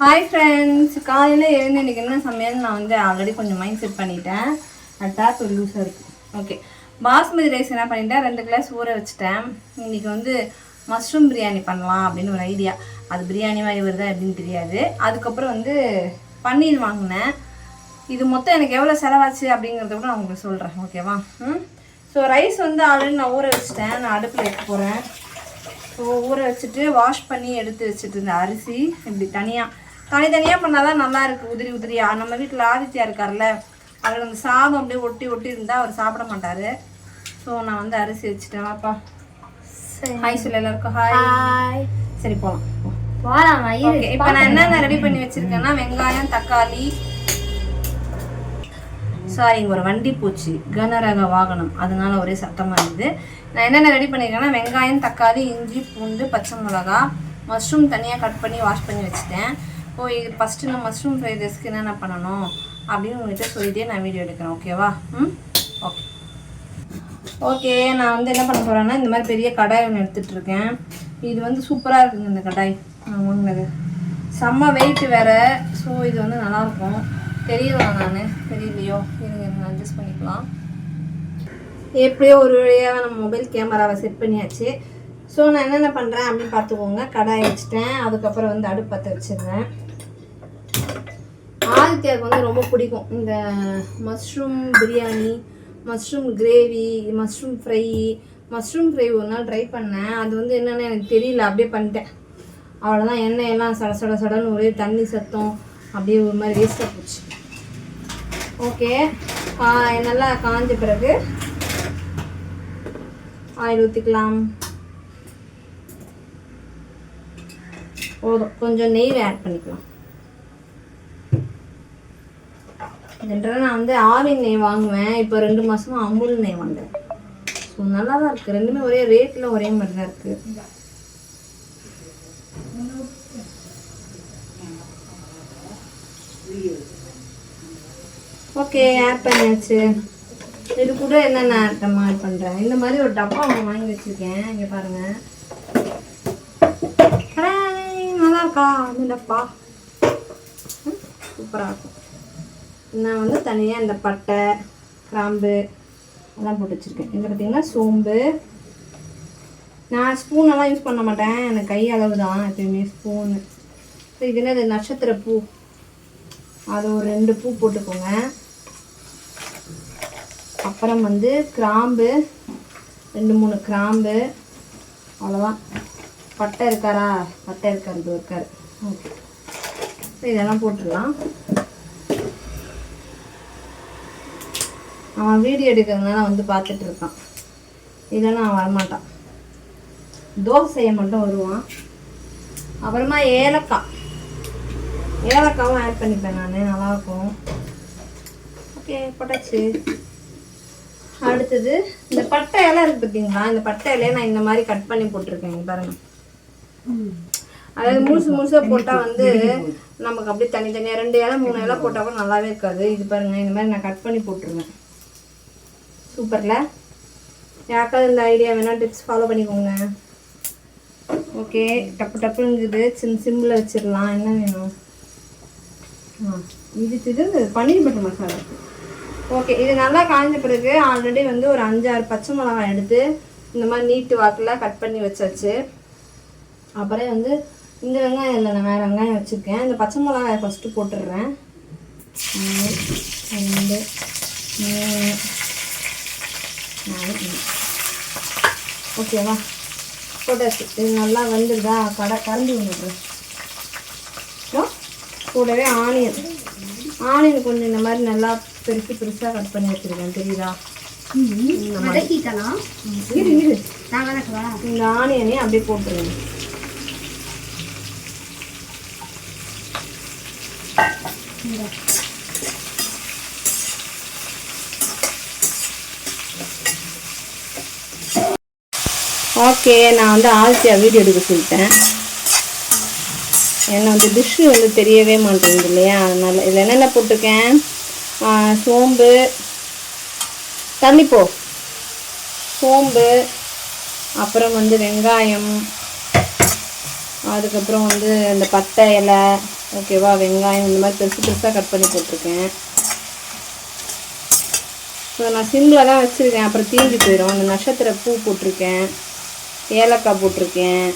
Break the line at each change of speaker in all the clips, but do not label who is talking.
Hi friends காலையில் எழுந்து இன்றைக்கி என்ன சமையல் நான் வந்து ஆல்ரெடி கொஞ்சம் மைண்ட் செட் பண்ணிட்டேன். டேப் லூஸாக இருக்குது ஓகே பாஸ்மதி ரைஸ் என்ன பண்ணிட்டேன்? ரெண்டு கிளாஸ் ஊற வச்சுட்டேன். இன்றைக்கி வந்து மஷ்ரூம் பிரியாணி பண்ணலாம் அப்படின்னு ஒரு ஐடியா அது பிரியாணி மாதிரி வருதா அப்படின்னு தெரியாது. அதுக்கப்புறம் வந்து பன்னீர் வாங்கினேன். இது மொத்தம் எனக்கு எவ்வளோ செலவாச்சு அப்படிங்கிறத கூட நான் உங்களுக்கு சொல்கிறேன் ஓகேவா ம்? ஸோ ரைஸ் வந்து ஆல்ரெடி நான் ஊற வச்சுட்டேன். நான் அடுப்பில் வைக்க போகிறேன் ஸோ ஊற வச்சுட்டு வாஷ் பண்ணி எடுத்து வச்சுட்டு இருந்த அரிசி. இப்படி தனியாக தனித்தனியாக பண்ணால் தான் நல்லா இருக்குது உதிரி உதிரியா. நம்ம வீட்டில் ஆதித்யா இருக்கார்ல அதில் அந்த சாதம் அப்படியே ஒட்டி ஒட்டி இருந்தால் அவர் சாப்பிட மாட்டார். ஸோ நான் வந்து அரிசி வச்சுட்டேன். வாப்பா. ஹாய் சொல்ல எல்லாருக்கும். ஹாய் சரி போகலாம் ஓகே இப்போ நான் என்னென்ன ரெடி பண்ணி வச்சிருக்கேன்னா வெங்காயம் தக்காளி. சாரி இங்க ஒரு வண்டி போச்சு. கனரக வாகனம். அதனால ஒரே சத்தமா இருக்குது. நான் என்னென்ன ரெடி பண்ணியிருக்கேன்னா வெங்காயம் தக்காளி இஞ்சி பூண்டு பச்சை மிளகா மஷ்ரூம் தனியாக கட் பண்ணி வாஷ் பண்ணி வச்சுட்டேன். ஓ இது ஃபஸ்ட்டு நான் மஷ்ரூம் ஃப்ரைட் ரைஸ்க்கு என்னென்ன பண்ணணும் அப்படின்னு உங்கள்கிட்ட சொல்லிட்டே நான் வீடியோ எடுக்கிறேன் ஓகேவா ம்? ஓகே ஓகே நான் வந்து என்ன பண்ண போகிறேன்னா இந்த மாதிரி பெரிய கடாய் ஒன்று எடுத்துகிட்ருக்கேன் இது வந்து சூப்பராக இருக்குங்க இந்த கடாய். நான் வாங்கினது செம்ம வெயிட் வேறு. ஸோ இது வந்து நல்லாயிருக்கும் தெரியலாம் நான்? தெரியலையோ? இருங்க நான் அட்ஜஸ்ட் பண்ணிக்கலாம். எப்படியோ ஒரு வழியாக நம்ம மொபைல் கேமராவை செட் பண்ணியாச்சு. ஸோ நான் என்னென்ன பண்ணுறேன் அப்படின்னு பார்த்துக்கோங்க. கடாய் வச்சுட்டேன். அதுக்கப்புறம் வந்து அடுப்பு பற்ற வச்சிடுறேன். ஆதித்யாவுக்கு வந்து ரொம்ப பிடிக்கும். இந்த mushroom biryani mushroom gravy mushroom fry mushroom fry ஒரு நாள் ட்ரை பண்ணேன். அது வந்து என்னென்னு எனக்கு தெரியல. அப்படியே பண்ணிட்டேன். அவ்வளோதான் எண்ணெய் எல்லாம் சட சட சடன்னு ஒரே தண்ணி சத்தம். அப்படியே ஒரு மாதிரி வேஸ்ட்டாக போச்சு. ஓகே நல்லா காஞ்ச பிறகு ஆயில் ஊற்றிக்கலாம் போதும். கொஞ்சம் நெய் ஆட் பண்ணிக்கலாம். ஜென்ரலாக நான் வந்து ஆவின் நெய் வாங்குவேன். இப்போ ரெண்டு மாதமாக அமுல் நெய் வாங்குறேன். ஸோ நல்லா தான் இருக்குது ரெண்டுமே ஒரே ரேட்டில் ஒரே மாதிரி தான் இருக்குது ஓகே ஆட் பண்ணியாச்சு. இது கூட என்னென்ன ஆட்டம் ஆட் பண்ணுறேன் இந்த மாதிரி ஒரு டப்பா ஒன்று வாங்கி வச்சுருக்கேன். இங்கே பாருங்கள் நல்லா இருக்கா? அந்த டப்பா? சூப்பராக இருக்கும். நான் வந்து தனியாக இந்த பட்டை கிராம்பு அதெல்லாம் போட்டு வச்சுருக்கேன். இங்கே பார்த்தீங்கன்னா சோம்பு. நான் ஸ்பூனெல்லாம் யூஸ் பண்ண மாட்டேன். எனக்கு கை அளவு தான் எப்பயுமே ஸ்பூனு இது நட்சத்திர பூ. அது ஒரு ரெண்டு பூ போட்டுக்கோங்க. அப்புறம் வந்து கிராம்பு. ரெண்டு மூணு கிராம்பு. அவ்வளோதான் பட்டை இருக்காரா? பட்டை இருக்காரு இது இருக்காரு. ஓகே இதெல்லாம் போட்டுடலாம். அவன் வீடியோ எடுக்கிறதுனால வந்து பார்த்துட்டு இருக்கான் இல்லைன்னா அவன் வரமாட்டான். தோசையை மட்டும் வருவான். அப்புறமா ஏலக்காய். ஏலக்காவும் ஆட் பண்ணிப்பேன் நான் நல்லாயிருக்கும். ஓகே போட்டாச்சு. அடுத்தது இந்த பட்டை இலை இருக்கு பார்த்தீங்களா இந்த பட்டை இலையை நான் இந்த மாதிரி கட் பண்ணி போட்டிருக்கேன் இங்க பாருங்க. அதாவது முழுசு முழுசாக போட்டால் வந்து நமக்கு அப்படியே தனித்தனியாக ரெண்டு இலை மூணு இலை போட்டால் கூட நல்லாவே இருக்காது. இது பாருங்க இந்த மாதிரி நான் கட் பண்ணி போட்டுருவேன் சூப்பரில்? யாருக்காவது இந்த ஐடியா வேணால் டிப்ஸ் ஃபாலோ பண்ணிக்கோங்க. ஓகே டப்பு டப்புங்குது சின்ன சிம்மில் வச்சிடலாம் என்ன வேணும்? ஆ இது இது பன்னீர் பட்டர் மசாலா. ஓகே இது நல்லா காய்ஞ்ச பிறகு ஆல்ரெடி வந்து ஒரு அஞ்சாறு பச்சை மிளகாய் எடுத்து இந்த மாதிரி நீட்டு வாக்கில் கட் பண்ணி வச்சாச்சு. அப்புறம் வந்து இந்த வெங்காயம் இல்லை நான் வேறு வெங்காயம் வச்சுருக்கேன். இந்த பச்சை மிளகாயை ஃபஸ்ட்டு போட்டுடுறேன். ரெண்டு மூணு ஓகேவா போட்டாச்சு இது நல்லா வந்துடுதா? கடை கரண்டி வந்துடுறேன் கூடவே ஆனியன் ஆனியன் கொஞ்சம் இந்த மாதிரி நல்லா பெருசு பெருசாக கட் பண்ணி வச்சுருக்கேன். தெரியுதா? இந்த இரு இரு. ஆனியனையும் அப்படியே போட்டுருங்க. ஓகே நான் வந்து ஆல்சியா வீடியோ எடுக்க சொல்லிட்டேன். ஏன்னா வந்து டிஷ்ஷு வந்து தெரியவே மாட்டேங்குது இல்லையா? அதனால் இதில் என்னென்ன போட்டிருக்கேன்? சோம்பு. தண்ணிப்போ சோம்பு அப்புறம் வந்து வெங்காயம் அதுக்கப்புறம் வந்து இந்த பட்டை இலை ஓகேவா வெங்காயம் இந்த மாதிரி பெருசு பெருசாக கட் பண்ணி போட்டிருக்கேன். ஸோ நான் சிம்மில் தான் வச்சுருக்கேன். அப்புறம் தீஞ்சு போயிடும் அந்த நட்சத்திர பூ போட்டிருக்கேன். ஏலக்காய் போட்டிருக்கேன்.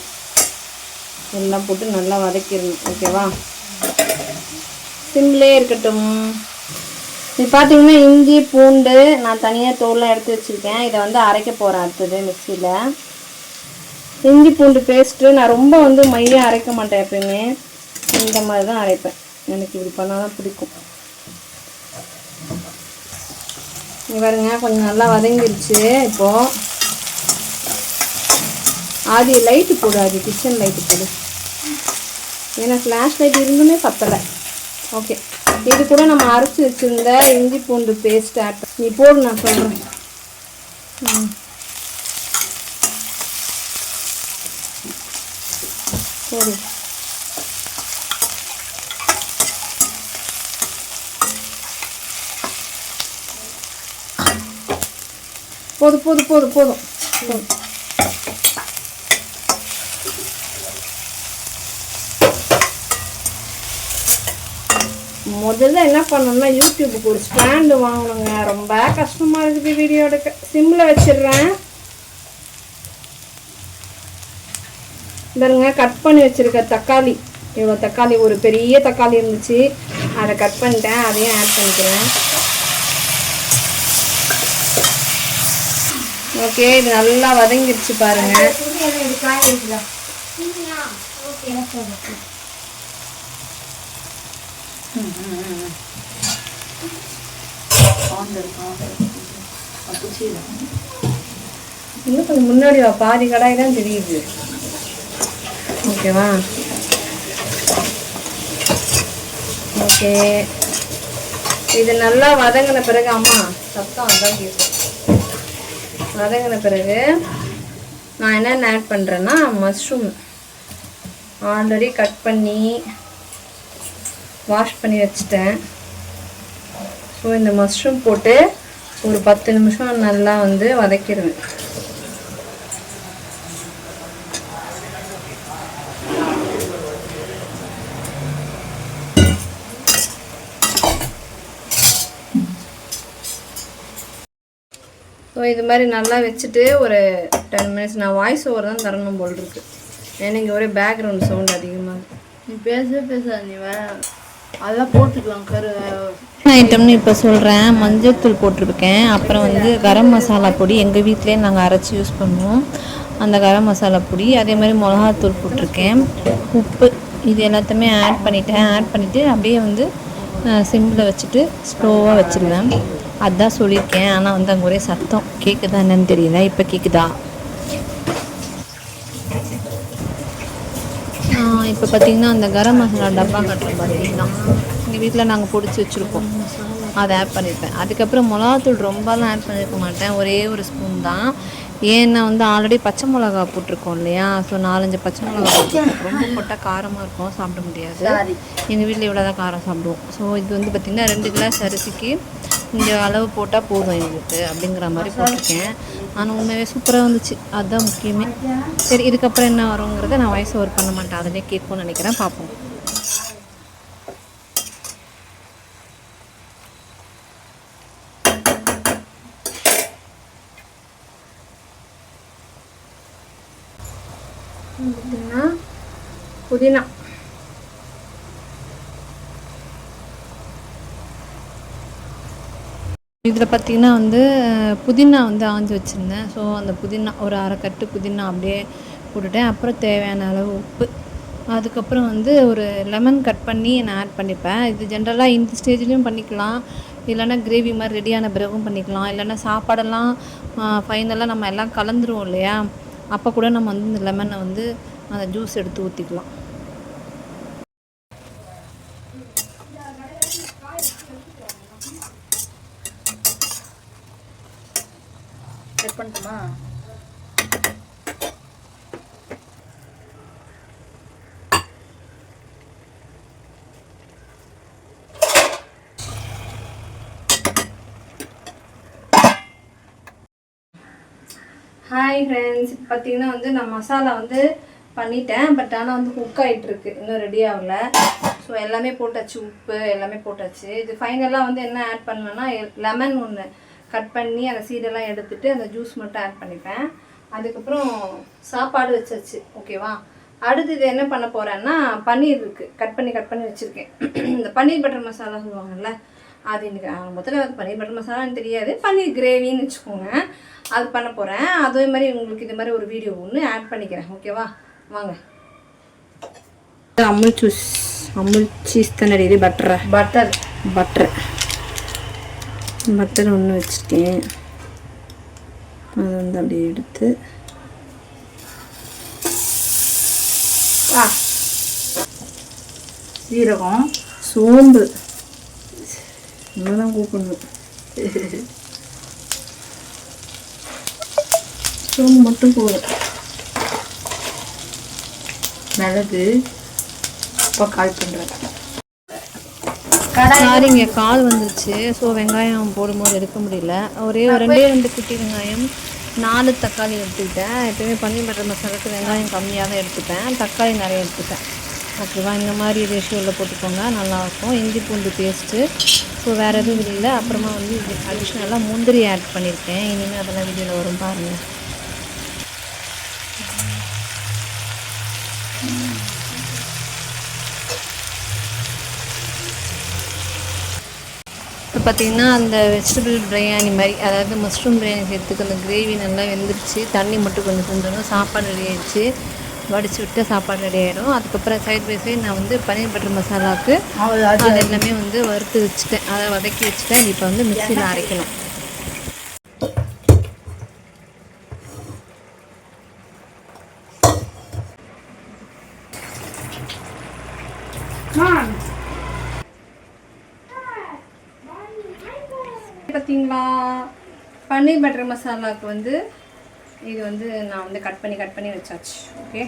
எல்லாம் போட்டு நல்லா வதக்கிடணும் ஓகேவா சிம்லே இருக்கட்டும். இது பார்த்தீங்கன்னா இஞ்சி பூண்டு நான் தனியாக தோல்லாம் எடுத்து வச்சுருக்கேன். இதை வந்து அரைக்க போகிறேன் அடுத்தது மிக்சியில். இஞ்சி பூண்டு பேஸ்ட்டு நான் ரொம்ப வந்து மையாக அரைக்க மாட்டேன் எப்பயுமே. இந்த மாதிரி தான் அரைப்பேன். எனக்கு இப்படி பண்ணால் தான் பிடிக்கும். இங்க பாருங்க கொஞ்சம் நல்லா வதங்கிருச்சு. இப்போது ஆதி லைட்டு போடு ஆதி கிச்சன் லைட்டு போடு. ஏன்னா ஃப்ளாஷ் லைட் இருந்துமே பத்தலை. ஓகே இது கூட நம்ம அரைச்சி வச்சுருந்த இஞ்சி பூண்டு பேஸ்ட் ஆட் நீ போடு நான் சொல்கிறேன் ம். போடு. போதும் போதும் போதும் போதும். போதும். முதல்ல என்ன பண்ணணும்னா யூடியூபுக்கு ஒரு ஸ்டாண்டு வாங்கணுங்க. ரொம்ப கஷ்டமாக இருக்குது வீடியோ எடுக்க. சிம்மில் வச்சிடுறேன். பாருங்க கட் பண்ணி வச்சுருக்க தக்காளி. இவ்வளோ தக்காளி ஒரு பெரிய தக்காளி இருந்துச்சு. அதை கட் பண்ணிட்டேன். அதையும் ஆட் பண்ணிக்கிறேன். ஓகே இது நல்லா வதங்கிடுச்சு பாருங்க. இன்னும் கொஞ்சம் முன்னாடி வா பாதி கடாய் தான் தெரியுது. ஓகேவா? ஓகே. இது நல்லா வதங்கின பிறகு அம்மா சத்தம் அதான் கேட்கும் வதங்கின பிறகு நான் என்னென்ன ஆட் பண்ணுறேன்னா மஷ்ரூம் ஆல்ரெடி கட் பண்ணி வாஷ் பண்ணி வச்சுட்டேன். ஸோ இந்த மஷ்ரூம் போட்டு ஒரு பத்து நிமிஷம் நல்லா வந்து வதக்கிடுவேன் ஸோ இது மாதிரி நல்லா வச்சுட்டு ஒரு டென் மினிட்ஸ் நான் வாய்ஸ் ஓவர் தான் தரணும் போல் இருக்கு. ஏன்னா இங்கே ஒரே பேக்ரவுண்ட் சவுண்ட் அதிகமாக இருக்கு.
நீ பேசவே பேசாது நீ வேற அதெல்லாம் போட்டுக்கலாம் கரு
ஐட்டம்னு இப்போ சொல்கிறேன் மஞ்சள்தூள் போட்டிருக்கேன். அப்புறம் வந்து கரம் மசாலா பொடி எங்கள் வீட்டிலே நாங்கள் அரைச்சி யூஸ் பண்ணுவோம். அந்த கரம் மசாலா பொடி அதே மாதிரி மிளகாத்தூள் போட்டிருக்கேன். உப்பு இது எல்லாத்தையுமே ஆட் பண்ணிட்டேன். ஆட் பண்ணிவிட்டு அப்படியே வந்து சிம்மில் வச்சுட்டு ஸ்லோவாக வச்சுருவேன். அதான் சொல்லியிருக்கேன். ஆனால் வந்து அங்கே ஒரே சத்தம். கேட்குதா என்னன்னு தெரியல. இப்போ கேட்குதா இப்போ பார்த்தீங்கன்னா அந்த கரம் மசாலா டப்பா கட்டுற பார்த்தீங்கன்னா எங்கள் வீட்டில் நாங்கள் பொடிச்சு வச்சுருப்போம். அதை ஆட் பண்ணியிருப்பேன் அதுக்கப்புறம் மிளகாத்தூள் ரொம்பலாம் ஆட் பண்ணியிருக்க மாட்டேன். ஒரே ஒரு ஸ்பூன் தான். ஏன்னா வந்து ஆல்ரெடி பச்சை மிளகா போட்டிருக்கோம் இல்லையா? ஸோ நாலஞ்சு பச்சை மிளகா ரொம்ப போட்டால் காரமாக இருக்கும். சாப்பிட முடியாது. எங்கள் வீட்டில் இவ்வளோ தான் காரம் சாப்பிடுவோம். ஸோ இது வந்து பார்த்திங்கன்னா ரெண்டு கிளாஸ் அரிசிக்கு இந்த அளவு போட்டால் போதும் எங்களுக்கு அப்படிங்கிற மாதிரி போட்டிருக்கேன். ஆனால் உண்மையாகவே சூப்பராக வந்துச்சு அதுதான் முக்கியமே. சரி இதுக்கப்புறம் என்ன வருங்கிறத நான் வாய்ஸ் ஓவர் பண்ண மாட்டேன். அதிலே கேட்கும்னு நினைக்கிறேன். பார்ப்போம்.
புதினா.
இதில் பார்த்தீங்கன்னா வந்து புதினா வந்து ஆஞ்சு வச்சுருந்தேன். ஸோ அந்த புதினா ஒரு அரைக்கட்டு புதினா அப்படியே போட்டுட்டேன். அப்புறம் தேவையான அளவு உப்பு. அதுக்கப்புறம் வந்து ஒரு லெமன் கட் பண்ணி நான் ஆட் பண்ணிப்பேன். இது ஜென்ரலாக இந்த ஸ்டேஜ்லேயும் பண்ணிக்கலாம். இல்லைன்னா கிரேவி மாதிரி ரெடியான பிறகும் பண்ணிக்கலாம். இல்லைன்னா சாப்பாடெல்லாம் ஃபைனலாக நம்ம எல்லாம் கலந்துருவோம் இல்லையா? அப்போ கூட நம்ம வந்து இந்த லெமனை வந்து அந்த ஜூஸ் எடுத்து ஊற்றிக்கலாம்
செட் பண்ணட்டுமா
ஹாய் ஃப்ரெண்ட்ஸ் பார்த்தீங்கன்னா வந்து நான் மசாலா வந்து பண்ணிட்டேன். பட் ஆனால் வந்து குக் ஆகிட்டுருக்கு இன்னும் ரெடி ஆகல. ஸோ எல்லாமே போட்டாச்சு. உப்பு எல்லாமே போட்டாச்சு. இது ஃபைனலாக வந்து என்ன ஆட் பண்ணுவேன்னா லெமன் ஒன்று கட் பண்ணி அந்த சீடெல்லாம் எடுத்துகிட்டு அந்த ஜூஸ் மட்டும் ஆட் பண்ணிப்பேன். அதுக்கப்புறம் சாப்பாடு வச்சாச்சு. ஓகேவா அடுத்து இது என்ன பண்ண போகிறேன்னா பன்னீர் இருக்குது கட் பண்ணி கட் பண்ணி வச்சுருக்கேன். இந்த பன்னீர் பட்டர் மசாலா சொல்லுவாங்கல்ல அது எனக்கு முதல்ல வந்து பன்னீர் பட்டர் மசாலான்னு தெரியாது. பன்னீர் கிரேவின்னு வச்சுக்கோங்க. அது பண்ண போகிறேன் அதே மாதிரி உங்களுக்கு இது மாதிரி ஒரு வீடியோ ஒன்று ஆட் பண்ணிக்கிறேன். ஓகேவா வாங்க. அமுல் ஜூஸ் அமுல் சீஸ் தானே இது? பட்டரை
பட்டர்
பட்டர் பட்டர் ஒன்று வச்சுருக்கேன் அதை வந்து அப்படியே எடுத்து.
ஆ. சீரகம்
சோம்பு இவ்வளோதான் கூப்பிடணும் சோம்பு மட்டும் போதும்
மிளகு இப்போ கால் பண்ணுறேன்
சாரிங்க கால் வந்துருச்சு. ஸோ வெங்காயம் போடும்போது எடுக்க முடியல. ஒரே ஒரு ரெண்டே ரெண்டு குட்டி வெங்காயம் நாலு தக்காளி எடுத்துக்கிட்டேன். எப்பயுமே பன்னீர் பட்டர் மசாலாக்கு வெங்காயம் கம்மியாக தான் எடுத்துப்பேன். தக்காளி நிறைய எடுத்துப்பேன். ஓகேவா இந்த மாதிரி ரேஷியோவில் போட்டுக்கோங்க. நல்லாயிருக்கும் இஞ்சி பூண்டு பேஸ்ட்டு ஸோ வேறு எதுவும் இல்லை. அப்புறமா வந்து இது அடிஷ்னலாக முந்திரி ஆட் பண்ணியிருக்கேன் இனிமேல் அதெல்லாம் வீடியோவில் வரும் பாருங்கள் இப்போ பார்த்தீங்கன்னா அந்த வெஜிடபிள் பிரியாணி மாதிரி அதாவது மஷ்ரூம் பிரியாணி செய்யறதுக்கு அந்த கிரேவி நல்லா வெந்துருச்சு. தண்ணி மட்டும் கொஞ்சம் கொஞ்சம் சாப்பாடு ரெடி ஆயிடுச்சு. வடிச்சு விட்டு சாப்பாடு ரெடி ஆகிடும் அதுக்கப்புறம் சைட் பை சைடு நான் வந்து பன்னீர் பட்டர் மசாலாவுக்கு
அது
எல்லாமே வந்து வறுத்து வச்சுட்டேன். அதை வதக்கி வச்சுட்டேன். இப்போ வந்து மிக்சியில் அரைக்கணும்.
பார்த்தீங்களா பன்னீர் பட்டர் மசாலாவுக்கு வந்து இது வந்து நான் வந்து கட் பண்ணி கட் பண்ணி வச்சாச்சு. ஓகே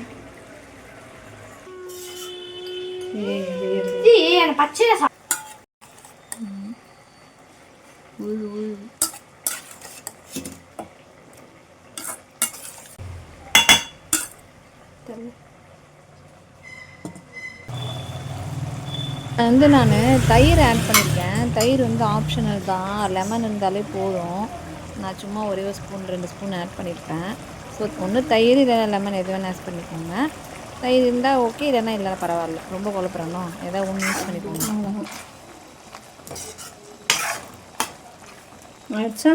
வந்து நான் தயிர் ஆட் பண்ணியிருக்கேன் தயிர் வந்து ஆப்ஷனல் தான். லெமன் இருந்தாலே போதும். நான் சும்மா ஒரே ஒரு ஸ்பூன் ரெண்டு ஸ்பூன் ஆட் பண்ணியிருப்பேன் ஸோ ஒன்று தயிர் இல்லைனா லெமன் எது வேணால் ஆட் பண்ணிக்கோங்க. தயிர் இருந்தால் ஓகே இல்லைன்னா இல்லை பரவாயில்ல. ரொம்ப குழப்பறணும் ஏதாவது ஒன்று யூஸ் பண்ணிக்கோங்க.
ஆயிடுச்சா?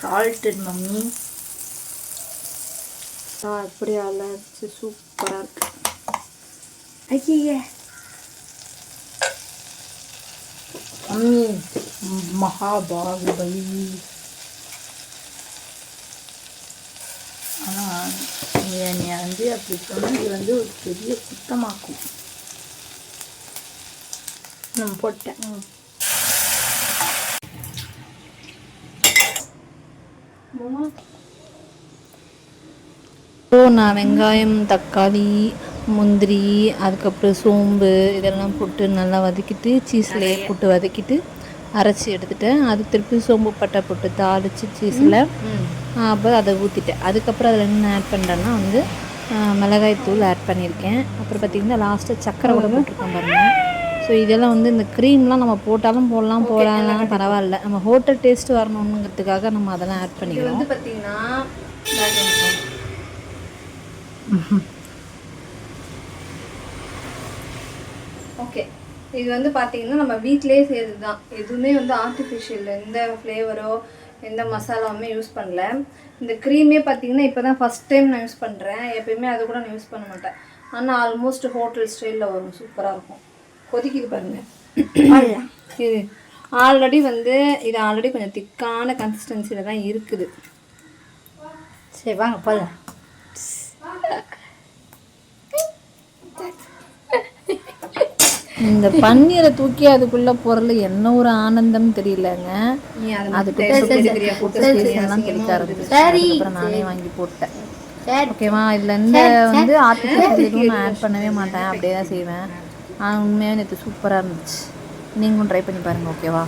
Salted mummy.
அப்படியே இப்படி அலர்ச்சி சூப்பராக இருக்கு.
ஐயே மம்மி மகாபாகுபலி ஆனால் என்னை வந்து அப்படி சொன்னால் இது வந்து ஒரு பெரிய குத்தமாக்கும் நான் போட்டேன்.
ஸோ நான் வெங்காயம் தக்காளி முந்திரி அதுக்கப்புறம் சோம்பு இதெல்லாம் போட்டு நல்லா வதக்கிட்டு சீஸ்லேயே போட்டு வதக்கிட்டு அரைச்சி எடுத்துட்டேன். அது திருப்பி சோம்பு பட்டை போட்டு தாளித்து சீஸில் அப்புறம் அதை ஊற்றிட்டேன் அதுக்கப்புறம் அதில் என்ன ஆட் பண்ணுறேன்னா வந்து மிளகாய் தூள் ஆட் பண்ணியிருக்கேன். அப்புறம் பார்த்திங்கன்னா லாஸ்ட்டாக சக்கரை கூட போட்டிருக்கோம் பாருங்கள் ஸோ இதெல்லாம் வந்து இந்த க்ரீம்லாம் நம்ம போட்டாலும் போடலாம் போடலாம் பரவாயில்ல. நம்ம ஹோட்டல் டேஸ்ட் வரணுங்கிறதுக்காக நம்ம அதெல்லாம் ஆட்
இது
பண்ணிக்கிறோம்.
வந்து பார்த்தீங்கன்னா இது வந்து பார்த்தீங்கன்னா நம்ம வீட்டிலே செய்கிறது தான் எதுவுமே வந்து ஆர்டிஃபிஷியல் எந்த ஃப்ளேவரோ எந்த மசாலாவுமே யூஸ் பண்ணல. இந்த க்ரீமே பார்த்தீங்கன்னா இப்போ தான் ஃபஸ்ட் டைம் நான் யூஸ் பண்ணுறேன் எப்பயுமே அது கூட நான் யூஸ் பண்ண மாட்டேன். ஆனால் ஆல்மோஸ்ட் ஹோட்டல் ஸ்டைலில் வரும். சூப்பராக இருக்கும். கொதிக்குது பாருங்கள் இது ஆல்ரெடி வந்து இது ஆல்ரெடி கொஞ்சம் திக்கான கன்சிஸ்டன்சியில் தான் இருக்குது.
சரி வாங்க போதும்
இந்த பன்னீரை தூக்கி அதுக்குள்ள பொருள் என்ன ஒரு ஆனந்தம் தெரியலங்க.
அது
எல்லாம் தெளிக்க ஆரம்பிச்சு நானே வாங்கி போட்டேன். ஓகேவா இதுல இந்த வந்து எதுவும் நான் ஆட் பண்ணவே மாட்டேன். அப்படியே தான் செய்வேன். ஆனால் உண்மையாக நேற்று சூப்பராக இருந்துச்சு. நீங்களும் ட்ரை பண்ணி பாருங்க ஓகேவா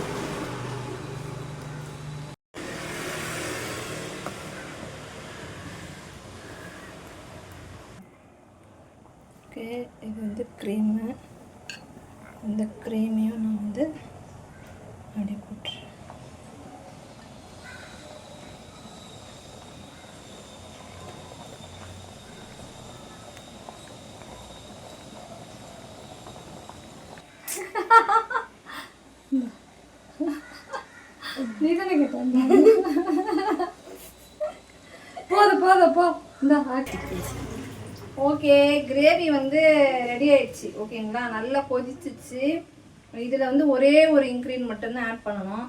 ஓகே
இது வந்து க்ரீமு இந்த க்ரீமையும் நான் வந்து அப்படி போட்டுறேன் நீ தானே கேட்ட போதும் போதும் போ. இந்த ஓகே கிரேவி வந்து ரெடி ஆயிடுச்சு. ஓகேங்களா நல்லா கொதிச்சிச்சு. இதில் வந்து ஒரே ஒரு இன்க்ரீன் மட்டும்தான் ஆட் பண்ணணும்.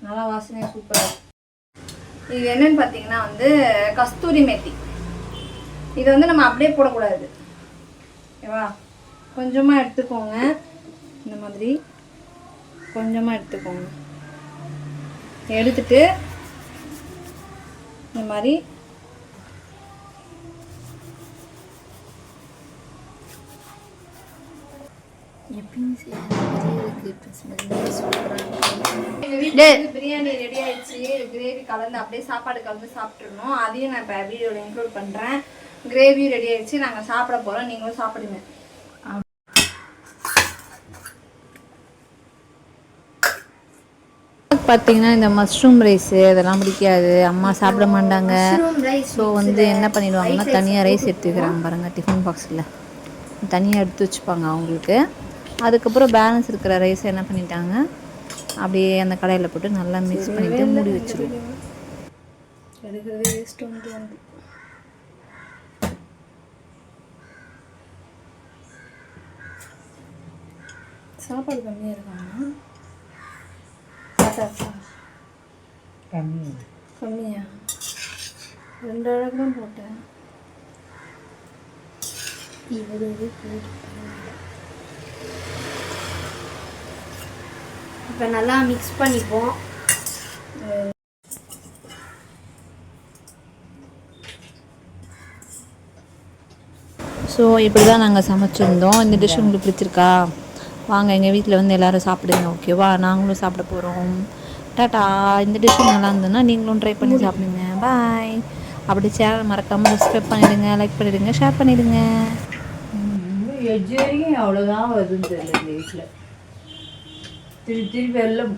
நல்லா வாசனையாக சூப்பராக இது என்னன்னு பார்த்தீங்கன்னா வந்து கஸ்தூரி மேத்தி. இதை வந்து நம்ம அப்படியே போடக்கூடாது. ஓகேவா? கொஞ்சமாக எடுத்துக்கோங்க. இந்த மாதிரி. கொஞ்சமாக எடுத்துக்கோங்க. எடுத்துட்டு இந்த மாதிரி
எப்பயும் செய்யற மாதிரியே இருக்கு இப்போ ஸ்மெல் சூப்பராக
எங்க வீட்டுல வந்து பிரியாணி ரெடி ஆயிடுச்சு. கிரேவி கலந்து அப்படியே சாப்பாடு கலந்து சாப்பிட்டுருணும் அதையும் நான் இப்போ வீடியோவில் இன்க்ளூட் பண்ணுறேன் கிரேவி ரெடி ஆயிடுச்சு. நாங்கள் சாப்பிட போகிறோம் நீங்களும் சாப்பிடுங்க.
பார்த்தீங்கன்னா இந்த மஷ்ரூம் ரைஸு அதெல்லாம் பிடிக்காது. அம்மா சாப்பிட மாட்டாங்க. ஸோ வந்து என்ன பண்ணிடுவாங்கன்னா தனியாக ரைஸ் எடுத்து வைக்கிறாங்க பாருங்கள் டிஃபன் பாக்ஸில் தனியாக எடுத்து வச்சுப்பாங்க அவங்களுக்கு. அதுக்கப்புறம் பேலன்ஸ் இருக்கிற ரைஸை என்ன பண்ணிட்டாங்க? அப்படியே அந்த கடையில் போட்டு நல்லா மிக்ஸ் பண்ணிவிட்டு மூடி வச்சிருவோம்.
எடுக்கிறது வேஸ்ட் வந்து வந்து. சாப்பாடு கம்மியாக இருக்காங்க. சாப்பிட்டாச்சா கம்மியா? ரெண்டு அழகு தான் போட்டேன். இப்போ நல்லா மிக்ஸ் பண்ணிப்போம்.
ஸோ இப்படி தான் நாங்கள் சமைச்சிருந்தோம். இந்த டிஷ் உங்களுக்கு பிடிச்சிருக்கா? வாங்க எங்கள் வீட்டில் வந்து எல்லோரும் சாப்பிடுங்க ஓகேவா நாங்களும் சாப்பிட போகிறோம் டாட்டா இந்த டிஷ் நல்லா இருந்ததுன்னா நீங்களும் ட்ரை பண்ணி சாப்பிடுங்க. பாய் அப்படி சேனல் மறக்காமல் சப்ஸ்கிரைப் பண்ணிடுங்க லைக் பண்ணிடுங்க ஷேர் பண்ணிடுங்க.
எஜ்ஜு வரைக்கும் அவ்வளோதான் வருதுன்னு தெரியல இந்த வீட்டில் திருப்பி திருப்பி எல்லாம்